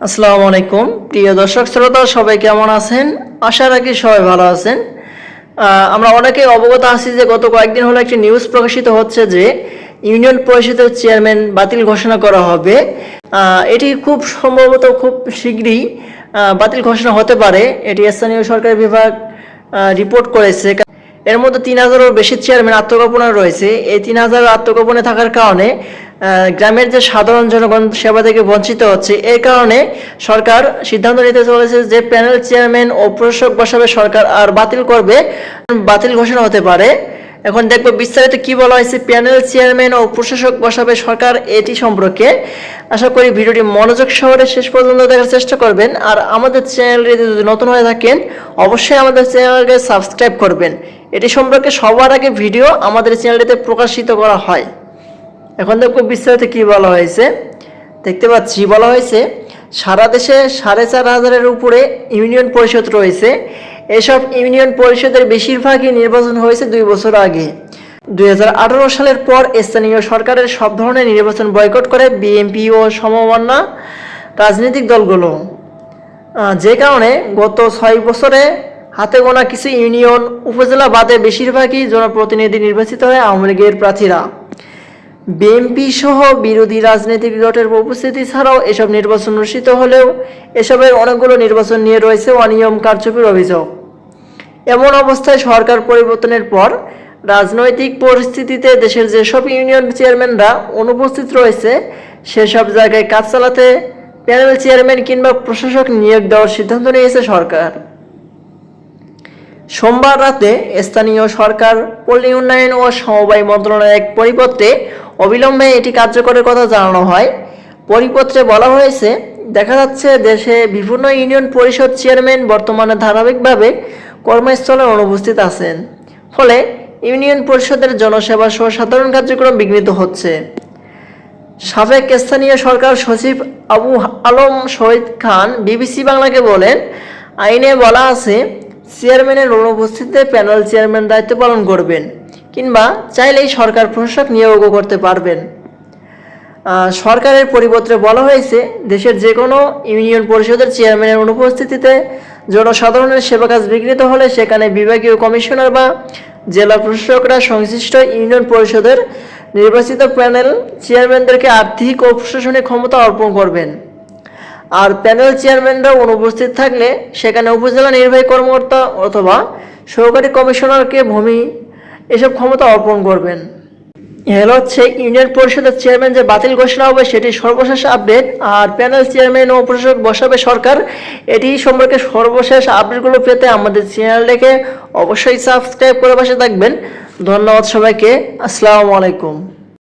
আসসালামু আলাইকুম। প্রিয় দর্শক, শ্রোতা, সবাই কেমন আছেন? আশা রাখি সবাই ভালো আছেন। আমরা অনেকে অবগত আছি যে গত কয়েকদিন হলো একটি নিউজ প্রকাশিত হচ্ছে যে ইউনিয়ন পরিষদের চেয়ারম্যান বাতিল ঘোষণা করা হবে। এটি খুব সম্ভবত খুব শীঘ্রই বাতিল ঘোষণা হতে পারে। এটি স্থানীয় সরকার বিভাগ রিপোর্ট করেছে। এর মধ্যে তিন হাজারেরও বেশি চেয়ারম্যান আত্মগোপনে রয়েছে। এই তিন হাজার আত্মগোপনে থাকার কারণে গ্রামের যে সাধারণ জনগণ সেবা থেকে বঞ্চিত হচ্ছে, এর কারণে সরকার সিদ্ধান্ত নিতে চলেছে যে প্যানেল চেয়ারম্যান ও প্রশাসক বসাবে সরকার আর বাতিল করবে, বাতিল ঘোষণা হতে পারে। এখন দেখব বিস্তারিত কি বলা হয়েছে প্যানেল চেয়ারম্যান ও প্রশাসক বসাবে সরকার এটি সম্পর্কে। আশা করি ভিডিওটি মনোযোগ শহরে শেষ পর্যন্ত দেখার চেষ্টা করবেন। আর আমাদের চ্যানেলটি যদি নতুন হয়ে থাকেন, অবশ্যই আমাদের চ্যানেলকে সাবস্ক্রাইব করবেন। এটি সম্পর্কে সবার আগে ভিডিও আমাদের চ্যানেলটিতে প্রকাশিত করা হয়। এখন দেখো বিস্তারিত কি বলা হয়েছে? দেখতে পাচ্ছি, বলা হয়েছে, সারা দেশে সাড়ে চার হাজারের উপরে ইউনিয়ন পরিষদ রয়েছে। এসব ইউনিয়ন পরিষদের বেশিরভাগই নির্বাচন হয়েছে দুই বছর আগে। দু হাজার আঠারো সালের পর স্থানীয় সরকারের সব ধরনের নির্বাচন বয়কট করে বিএনপি ও সমমান্না রাজনৈতিক দলগুলো। যে কারণে গত ছয় বছরে হাতে গোনা কিছু ইউনিয়ন উপজেলা বাদে বেশিরভাগই জনপ্রতিনিধি নির্বাচিত হয় আওয়ামী লীগের প্রার্থীরা। বিএনপি সহ বিরোধী রাজনৈতিক জোটের উপস্থিতি ছাড়াও এসব নির্বাচন অনুষ্ঠিত হলেও এসবের অনেকগুলো নির্বাচন নিয়ে রয়েছে অনিয়ম কারচুপির অভিযোগ। এমন অবস্থায় সরকার পরিবর্তনের পর রাজনৈতিক পরিস্থিতিতে দেশের যেসব ইউনিয়ন চেয়ারম্যানরা অনুপস্থিত রয়েছে, সেসব জায়গায় কাজ চালাতে প্যানেল চেয়ারম্যান কিংবা প্রশাসক নিয়োগ দেওয়ার সিদ্ধান্ত নিয়েছে সরকার। সোমবার রাতে স্থানীয় সরকার, পল্লী উন্নয়ন ও সমবায় মন্ত্রণালয়ের এক পরিপত্রে অবিলম্বে এটি কার্যকরের কথা জানানো হয়। পরিপত্রে বলা হয়েছে, দেখা যাচ্ছে দেশে বিভিন্ন ইউনিয়ন পরিষদ চেয়ারম্যান বর্তমানে ধারাবাহিকভাবে কর্মস্থলে অনুপস্থিত আছেন। ফলে ইউনিয়ন পরিষদের জনসেবা সহ সাধারণ কার্যক্রম বিঘ্নিত হচ্ছে। সাবেক স্থানীয় সরকার সচিব আবু আলম শহীদ খান বিবিসি বাংলাকে বলেন, আইনে বলা আছে, চেয়ারম্যানের অনুপস্থিতিতে প্যানেল চেয়ারম্যান দায়িত্ব পালন করবেন। কিংবা চাইলেই সরকার প্রশাসক নিয়োগও করতে পারবেন। সরকারের পরিপত্রে বলা হয়েছে, দেশের যে কোনো ইউনিয়ন পরিষদের চেয়ারম্যানের অনুপস্থিতিতে জনসাধারণের সেবা কাজ বিঘ্নিত হলে সেখানে বিভাগীয় কমিশনার বা জেলা প্রশাসকরা সংশ্লিষ্ট ইউনিয়ন পরিষদের নির্বাচিত প্যানেল চেয়ারম্যানদেরকে আর্থিক ও প্রশাসনিক ক্ষমতা অর্পণ করবেন। আর প্যানেল চেয়ারম্যানরা অনুপস্থিত থাকলে সেখানে উপজেলা নির্বাহী কর্মকর্তা অথবা সহকারী কমিশনারকে ভূমি এসব ক্ষমতা অর্পণ করবেন। এর হচ্ছে ইউনিয়ন পরিষদের চেয়ারম্যান যে বাতিল ঘোষণা হবে সেটি সর্বশেষ আপডেট, আর প্যানেল চেয়ারম্যান ও প্রশাসক বসাবে সরকার, এটি সম্পর্কে সর্বশেষ আপডেটগুলো পেতে আমাদের চ্যানেলটাকে অবশ্যই সাবস্ক্রাইব করে পাশে থাকবেন। ধন্যবাদ সবাইকে, আসসালামু আলাইকুম।